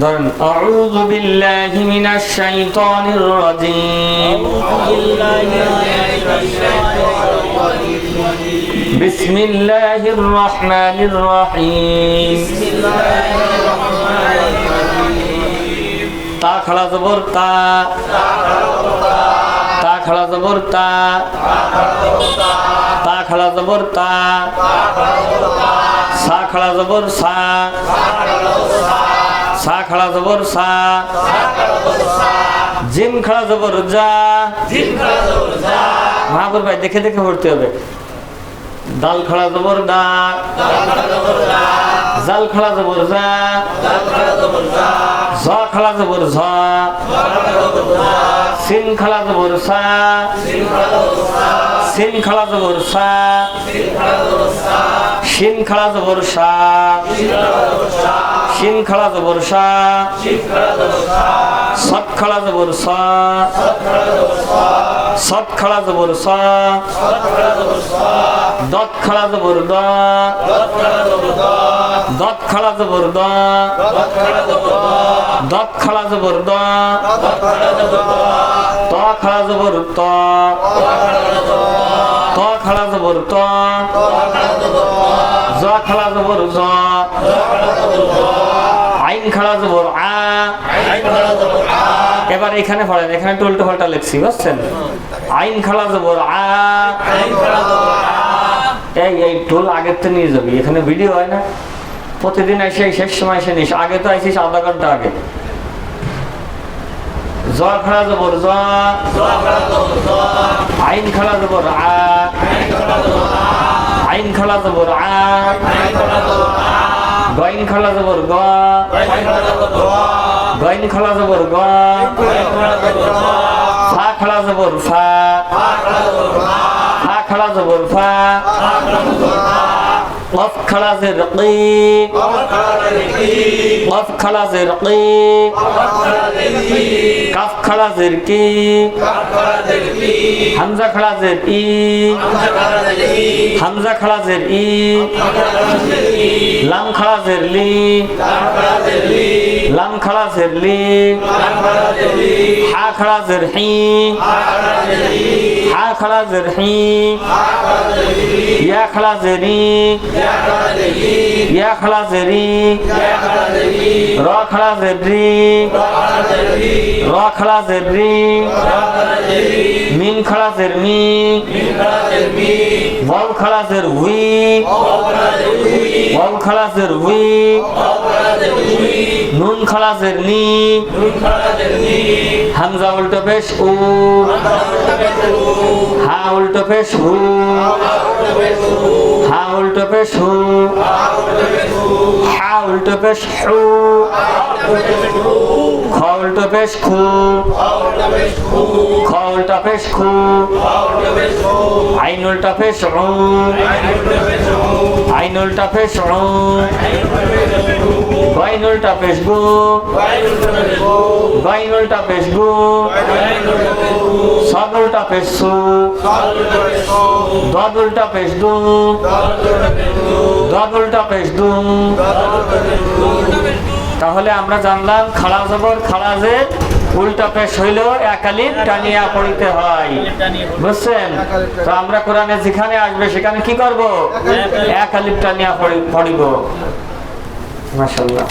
ধরেন, আউযু বিল্লাহি মিনাশ শাইতানির রাজিম। বিসমিল্লাহির রহমানির রহিম। তা খড়া জবর তা। তা খড়া জবর তা। তা খড়া জবর তা। সা খড়া জবর সা। সা খড়া জবর সা। জিম খড়া জবর যা। মহাপুর ভাই, দেখে দেখে পড়তে হবে। দাল খড়া জবর দা। জাল খড়া জবর যা। জ খড়া জবর ঝ। সিন খড়া জবর সা। সিন খড়া জবর সা শিন খড়া জবর সা শিন খড়া জবর সা সৎ খড়া জবর সা সৎ খড়া জবর সা দত খড়া জবর দ দত খড়া জবর দ দত খড়া জবর দ ত খড়া জবর ত খড়া জবর ত জ খড়া জবর জ। আইন খড়া জবর আ। এবার এখানে পড়েন, এখানে একটু উল্টো পাল্টা লিখছি, বুঝছেন? আইন খালা জবর আ। এই এই টোল আগের তো নিয়ে যাবি, এখানে ভিডিও হয় না। প্রতিদিন এসে শেষ সময় এসে নিস, আগে তো আইসিস আধা ঘণ্টা আগে। জ খালা জবর জ। আইন খালা জবর আ। খালা জবর, আ। গইন খালা জবর, গ। গইন খালা জবর, গ। ফা খালা জবর, ফা। ফা খালা জবর, ফা। قف خلاص رقيق قف خلاص رقيق كف خلاص رقيق حمزة خلاص رقيق حمزة خلاص رقيق لام خلاص رقيق লাম খাড়া জের লি হা খাড়া জের হি হা খাড়া জের হি ইয়া খাড়া জেরি ইয়া খাড়া জেরি র খাড়া জেরি র খাড়া জেরি মিন খাড়া জের মি ওয়াও খাড়া জের হুই ওয়াও খাড়া জের হুই নুন খাড়া জের নি হামজা উল্টো পেশ উ হা উল্টো পেশ হু হা উল্টো পেশ হু হা উল্টো পেশ হু খ উল্টো পেশ খু উল্টা পেশ খু আইন উল্টা পেশ আইন উল্টা পেশ গইন উল্টা পেশ গু গইন উল্টা পেশ গু সদ উল্টা পেশ দদ উল্টা পেশ দদ উল্টা তাহলে আমরা জানলাম খাড়া জবর খাড়া যে উল্টা পেশ হইলেও একালিপ টানিয়া পড়িতে হয়। বুঝছেন? তো আমরা কোরআনে যেখানে আসবে সেখানে কি করব? একালিপ টানিয়া পড়ি- পড়িব। মাসাল্লাহ